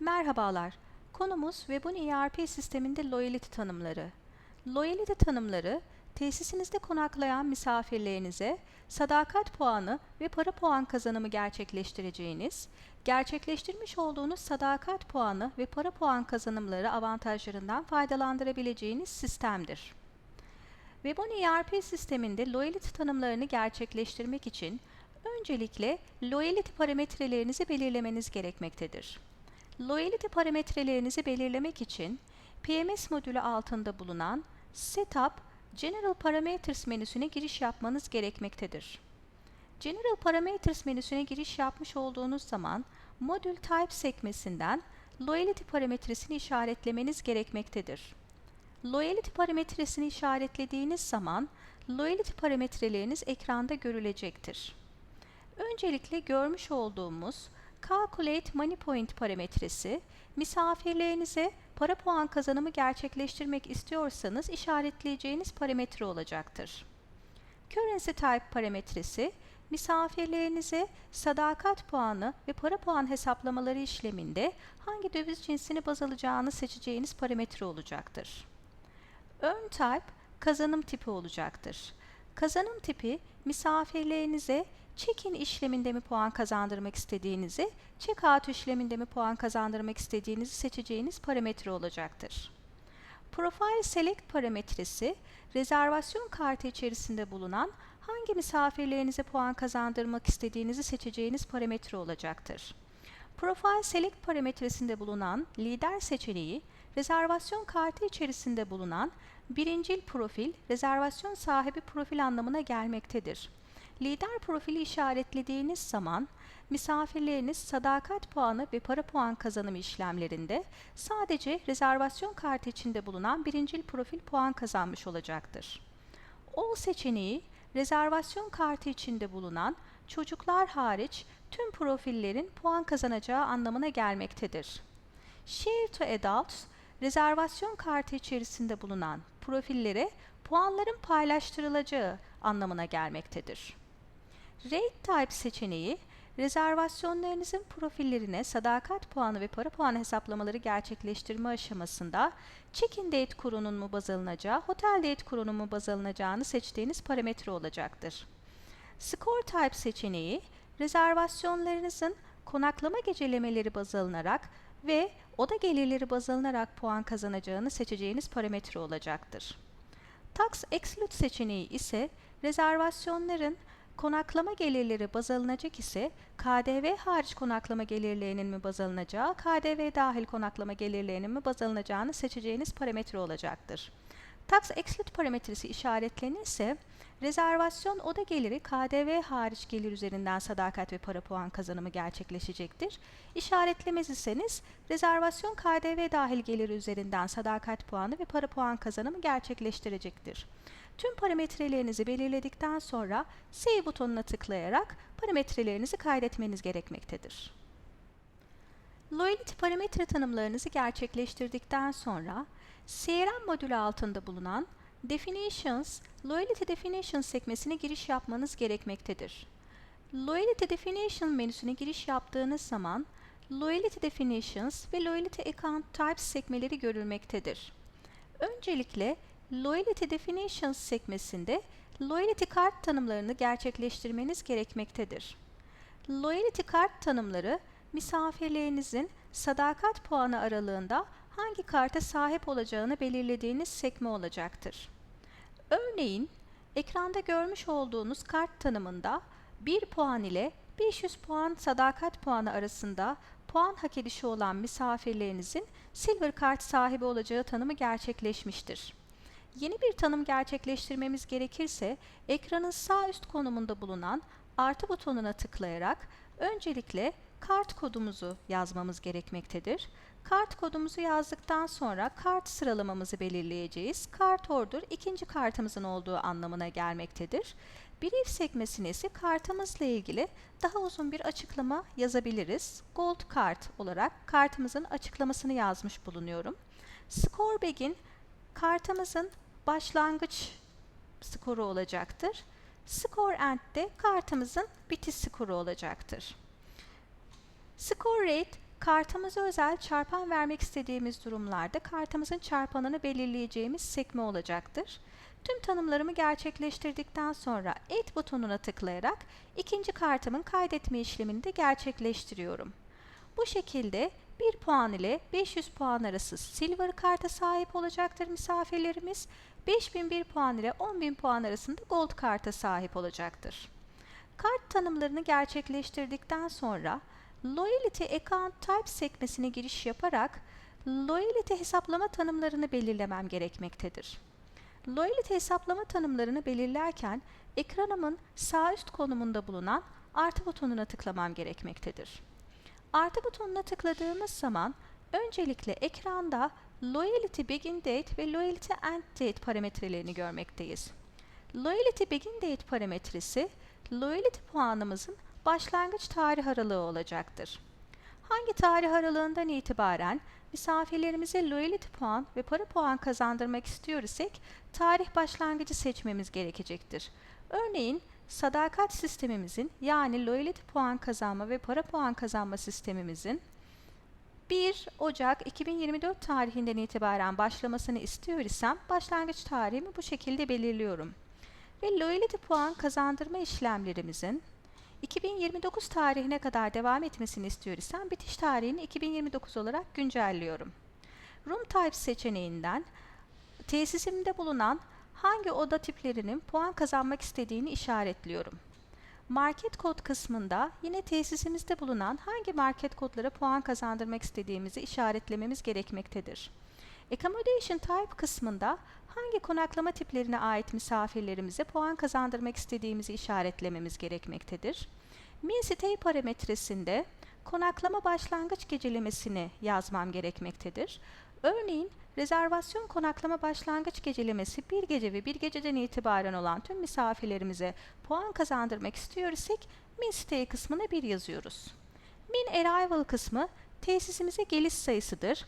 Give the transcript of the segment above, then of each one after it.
Merhabalar. Konumuz Web'un ERP sisteminde loyalty tanımları. Loyalty tanımları, tesisinizde konaklayan misafirlerinize sadakat puanı ve para puan kazanımı gerçekleştireceğiniz, gerçekleştirmiş olduğunuz sadakat puanı ve para puan kazanımları avantajlarından faydalandırabileceğiniz sistemdir. Webon ERP sisteminde loyalty tanımlarını gerçekleştirmek için öncelikle loyalty parametrelerinizi belirlemeniz gerekmektedir. Loyalty parametrelerinizi belirlemek için PMS modülü altında bulunan Setup General Parameters menüsüne giriş yapmanız gerekmektedir. General Parameters menüsüne giriş yapmış olduğunuz zaman Modül Type sekmesinden Loyalty parametresini işaretlemeniz gerekmektedir. Loyalty parametresini işaretlediğiniz zaman loyalty parametreleriniz ekranda görülecektir. Öncelikle görmüş olduğumuz Calculate Money Point parametresi, misafirlerinize para puan kazanımı gerçekleştirmek istiyorsanız işaretleyeceğiniz parametre olacaktır. Currency Type parametresi, misafirlerinize sadakat puanı ve para puan hesaplamaları işleminde hangi döviz cinsini baz alacağını seçeceğiniz parametre olacaktır. Earn Type, kazanım tipi olacaktır. Kazanım tipi, misafirlerinize check-in işleminde mi puan kazandırmak istediğinizi, check-out işleminde mi puan kazandırmak istediğinizi seçeceğiniz parametre olacaktır. Profile Select parametresi, rezervasyon kartı içerisinde bulunan hangi misafirlerinize puan kazandırmak istediğinizi seçeceğiniz parametre olacaktır. Profile Select parametresinde bulunan lider seçeneği, rezervasyon kartı içerisinde bulunan birincil profil, rezervasyon sahibi profil anlamına gelmektedir. Lider profili işaretlediğiniz zaman misafirleriniz sadakat puanı ve para puan kazanımı işlemlerinde sadece rezervasyon kartı içinde bulunan birincil profil puan kazanmış olacaktır. All seçeneği rezervasyon kartı içinde bulunan çocuklar hariç tüm profillerin puan kazanacağı anlamına gelmektedir. Share to Adults, rezervasyon kartı içerisinde bulunan profillere puanların paylaştırılacağı anlamına gelmektedir. Rate Type seçeneği, rezervasyonlarınızın profillerine sadakat puanı ve para puanı hesaplamaları gerçekleştirme aşamasında check-in date kurunun mu baz alınacağı, hotel date kurunun mu baz alınacağını seçtiğiniz parametre olacaktır. Score Type seçeneği, rezervasyonlarınızın konaklama gecelemeleri baz alınarak ve oda gelirleri baz alınarak puan kazanacağını seçeceğiniz parametre olacaktır. Tax Exclude seçeneği ise rezervasyonların konaklama gelirleri baz alınacak ise KDV hariç konaklama gelirlerinin mi baz alınacağı, KDV dahil konaklama gelirlerinin mi baz alınacağını seçeceğiniz parametre olacaktır. Tax Exclude parametresi işaretlenirse rezervasyon oda geliri KDV hariç gelir üzerinden sadakat ve para puan kazanımı gerçekleşecektir. İşaretlemez iseniz rezervasyon KDV dahil geliri üzerinden sadakat puanı ve para puan kazanımı gerçekleştirecektir. Tüm parametrelerinizi belirledikten sonra Save butonuna tıklayarak parametrelerinizi kaydetmeniz gerekmektedir. Loyalty parametre tanımlarınızı gerçekleştirdikten sonra CRM modülü altında bulunan Definitions, Loyalty Definitions sekmesine giriş yapmanız gerekmektedir. Loyalty Definition menüsüne giriş yaptığınız zaman Loyalty Definitions ve Loyalty Account Types sekmeleri görülmektedir. Öncelikle Loyalty Definitions sekmesinde Loyalty kart tanımlarını gerçekleştirmeniz gerekmektedir. Loyalty kart tanımları misafirlerinizin sadakat puanı aralığında hangi karta sahip olacağını belirlediğiniz sekme olacaktır. Örneğin, ekranda görmüş olduğunuz kart tanımında 1 puan ile 500 puan sadakat puanı arasında puan hak edişi olan misafirlerinizin Silver kart sahibi olacağı tanımı gerçekleşmiştir. Yeni bir tanım gerçekleştirmemiz gerekirse ekranın sağ üst konumunda bulunan artı butonuna tıklayarak öncelikle kart kodumuzu yazmamız gerekmektedir. Kart kodumuzu yazdıktan sonra kart sıralamamızı belirleyeceğiz. Kart order ikinci kartımızın olduğu anlamına gelmektedir. Brief sekmesine ise kartımızla ilgili daha uzun bir açıklama yazabiliriz. Gold kart olarak kartımızın açıklamasını yazmış bulunuyorum. Score Bag'in kartımızın başlangıç skoru olacaktır. Score End de kartımızın bitiş skoru olacaktır. Score Rate kartımıza özel çarpan vermek istediğimiz durumlarda kartımızın çarpanını belirleyeceğimiz sekme olacaktır. Tüm tanımlarımı gerçekleştirdikten sonra Add butonuna tıklayarak ikinci kartımın kaydetme işlemini de gerçekleştiriyorum. Bu şekilde 1 puan ile 500 puan arası Silver karta sahip olacaktır misafirlerimiz. 5001 puan ile 10000 puan arasında Gold karta sahip olacaktır. Kart tanımlarını gerçekleştirdikten sonra Loyalty Account Type sekmesine giriş yaparak Loyalty hesaplama tanımlarını belirlemem gerekmektedir. Loyalty hesaplama tanımlarını belirlerken ekranımın sağ üst konumunda bulunan artı butonuna tıklamam gerekmektedir. Artı butonuna tıkladığımız zaman öncelikle ekranda Loyalty Begin Date ve Loyalty End Date parametrelerini görmekteyiz. Loyalty Begin Date parametresi loyalty puanımızın başlangıç tarih aralığı olacaktır. Hangi tarih aralığından itibaren misafirlerimize loyalty puan ve para puan kazandırmak istiyor isek tarih başlangıcı seçmemiz gerekecektir. Örneğin sadakat sistemimizin yani loyalty puan kazanma ve para puan kazanma sistemimizin 1 Ocak 2024 tarihinden itibaren başlamasını istiyor isem başlangıç tarihimi bu şekilde belirliyorum. Ve loyalty puan kazandırma işlemlerimizin 2029 tarihine kadar devam etmesini istiyor isem bitiş tarihini 2029 olarak güncelliyorum. Room Type seçeneğinden tesisimde bulunan hangi oda tiplerinin puan kazanmak istediğini işaretliyorum. Market kod kısmında yine tesisimizde bulunan hangi market kodlara puan kazandırmak istediğimizi işaretlememiz gerekmektedir. Accommodation Type kısmında hangi konaklama tiplerine ait misafirlerimize puan kazandırmak istediğimizi işaretlememiz gerekmektedir. Min Stay parametresinde konaklama başlangıç gecelemesini yazmam gerekmektedir. Örneğin rezervasyon konaklama başlangıç gecelemesi bir gece ve bir geceden itibaren olan tüm misafirlerimize puan kazandırmak istiyor isek min stay kısmına 1 yazıyoruz. Min arrival kısmı tesisimize geliş sayısıdır.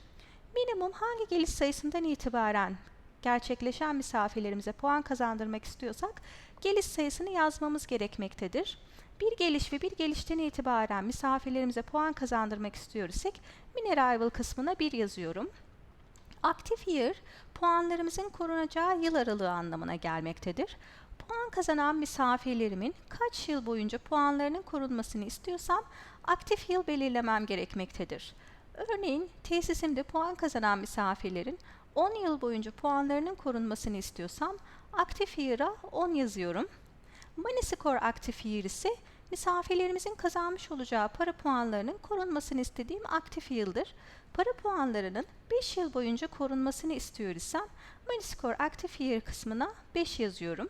Minimum hangi geliş sayısından itibaren gerçekleşen misafirlerimize puan kazandırmak istiyorsak geliş sayısını yazmamız gerekmektedir. Bir geliş ve bir gelişten itibaren misafirlerimize puan kazandırmak istiyorsak min arrival kısmına 1 yazıyorum. Active Year, puanlarımızın korunacağı yıl aralığı anlamına gelmektedir. Puan kazanan misafirlerimin kaç yıl boyunca puanlarının korunmasını istiyorsam aktif yıl belirlemem gerekmektedir. Örneğin tesisimde puan kazanan misafirlerin 10 yıl boyunca puanlarının korunmasını istiyorsam aktif year'a 10 yazıyorum. Money Score aktif year ise misafirlerimizin kazanmış olacağı para puanlarının korunmasını istediğim aktif yıldır. Para puanlarının 5 yıl boyunca korunmasını istiyor isem Money Score Active Year kısmına 5 yazıyorum.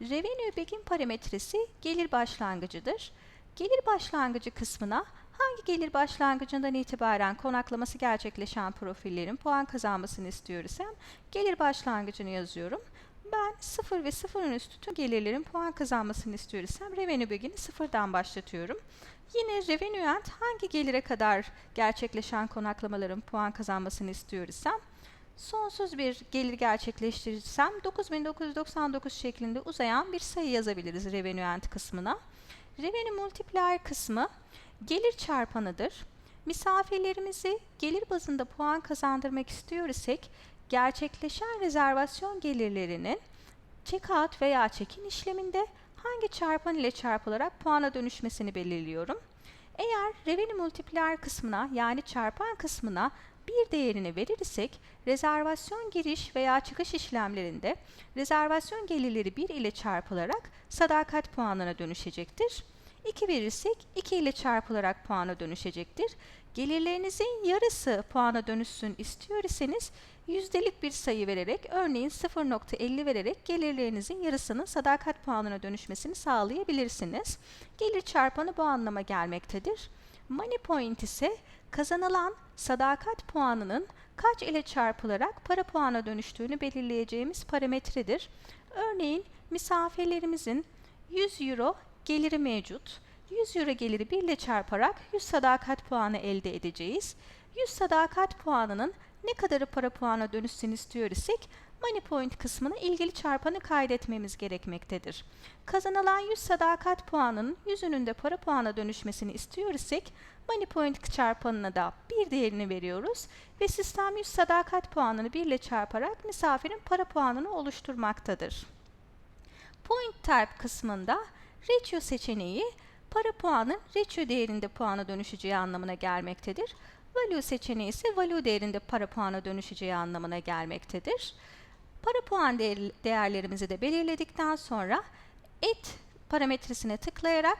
Revenue Begin parametresi gelir başlangıcıdır. Gelir başlangıcı kısmına hangi gelir başlangıcından itibaren konaklaması gerçekleşen profillerin puan kazanmasını istiyor isem gelir başlangıcını yazıyorum. Ben 0 ve 0'ın üstü tüm gelirlerin puan kazanmasını istiyorsam revenue begin'i sıfırdan başlatıyorum. Yine revenue end hangi gelire kadar gerçekleşen konaklamaların puan kazanmasını istiyorsam sonsuz bir gelir gerçekleştirirsem 9999 şeklinde uzayan bir sayı yazabiliriz revenue end kısmına. Revenue multiplier kısmı gelir çarpanıdır. Misafirlerimizi gelir bazında puan kazandırmak istiyor isek gerçekleşen rezervasyon gelirlerinin check-out veya check-in işleminde hangi çarpan ile çarpılarak puana dönüşmesini belirliyorum. Eğer revenue multiplier kısmına yani çarpan kısmına bir değerini verirsek rezervasyon giriş veya çıkış işlemlerinde rezervasyon gelirleri 1 ile çarpılarak sadakat puanına dönüşecektir. 2 verirsek 2 ile çarpılarak puana dönüşecektir. Gelirlerinizin yarısı puana dönüşsün istiyor iseniz yüzdelik bir sayı vererek örneğin 0.50 vererek gelirlerinizin yarısının sadakat puanına dönüşmesini sağlayabilirsiniz. Gelir çarpanı bu anlama gelmektedir. Money point ise kazanılan sadakat puanının kaç ile çarpılarak para puana dönüştüğünü belirleyeceğimiz parametredir. Örneğin misafirlerimizin 100 euro geliri mevcut. 100 euro geliri 1 ile çarparak 100 sadakat puanı elde edeceğiz. 100 sadakat puanının ne kadarı para puana dönüşsün istiyor isek Money Point kısmına ilgili çarpanı kaydetmemiz gerekmektedir. Kazanılan 100 sadakat puanının 100'ünün de para puana dönüşmesini istiyor isek Money point çarpanına da bir değerini veriyoruz ve sistem 100 sadakat puanını 1 ile çarparak misafirin para puanını oluşturmaktadır. Point type kısmında ratio seçeneği para puanın ratio değerinde puana dönüşeceği anlamına gelmektedir. Value seçeneği ise value değerinde para puana dönüşeceği anlamına gelmektedir. Para puan değer, değerlerimizi de belirledikten sonra et parametresine tıklayarak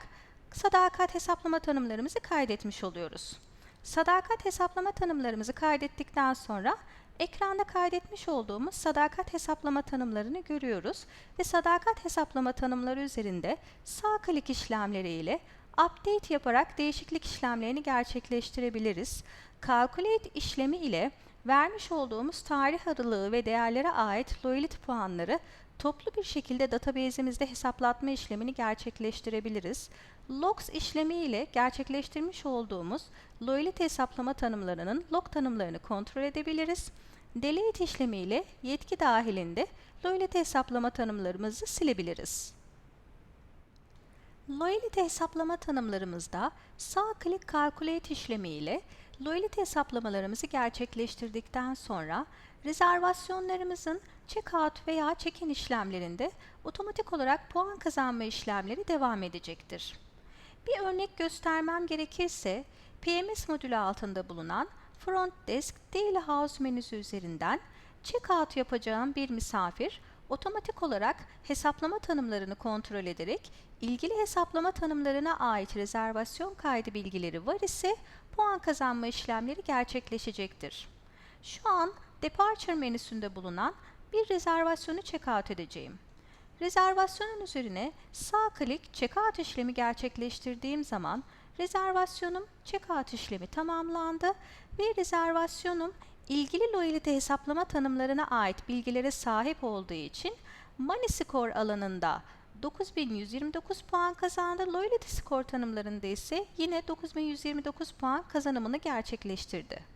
sadakat hesaplama tanımlarımızı kaydetmiş oluyoruz. Sadakat hesaplama tanımlarımızı kaydettikten sonra ekranda kaydetmiş olduğumuz sadakat hesaplama tanımlarını görüyoruz ve sadakat hesaplama tanımları üzerinde sağ klik işlemleri ile update yaparak değişiklik işlemlerini gerçekleştirebiliriz. Calculate işlemi ile vermiş olduğumuz tarih aralığı ve değerlere ait loyalty puanları toplu bir şekilde database'imizde hesaplatma işlemini gerçekleştirebiliriz. Logs işlemi ile gerçekleştirmiş olduğumuz loyalty hesaplama tanımlarının log tanımlarını kontrol edebiliriz. Delete işlemi ile yetki dahilinde loyalty hesaplama tanımlarımızı silebiliriz. Loyalty hesaplama tanımlarımızda sağ klik calculate işlemi ile loyalty hesaplamalarımızı gerçekleştirdikten sonra rezervasyonlarımızın checkout veya check-in işlemlerinde otomatik olarak puan kazanma işlemleri devam edecektir. Bir örnek göstermem gerekirse PMS modülü altında bulunan Front Desk Daily House menüsü üzerinden checkout yapacağım bir misafir otomatik olarak hesaplama tanımlarını kontrol ederek ilgili hesaplama tanımlarına ait rezervasyon kaydı bilgileri var ise puan kazanma işlemleri gerçekleşecektir. Şu an Departure menüsünde bulunan bir rezervasyonu checkout edeceğim. Rezervasyonun üzerine sağ klik checkout işlemi gerçekleştirdiğim zaman rezervasyonum checkout işlemi tamamlandı ve rezervasyonum ilgili loyalty hesaplama tanımlarına ait bilgilere sahip olduğu için Money Score alanında 9129 puan kazandı. Loyalty Score tanımlarında ise yine 9129 puan kazanımını gerçekleştirdi.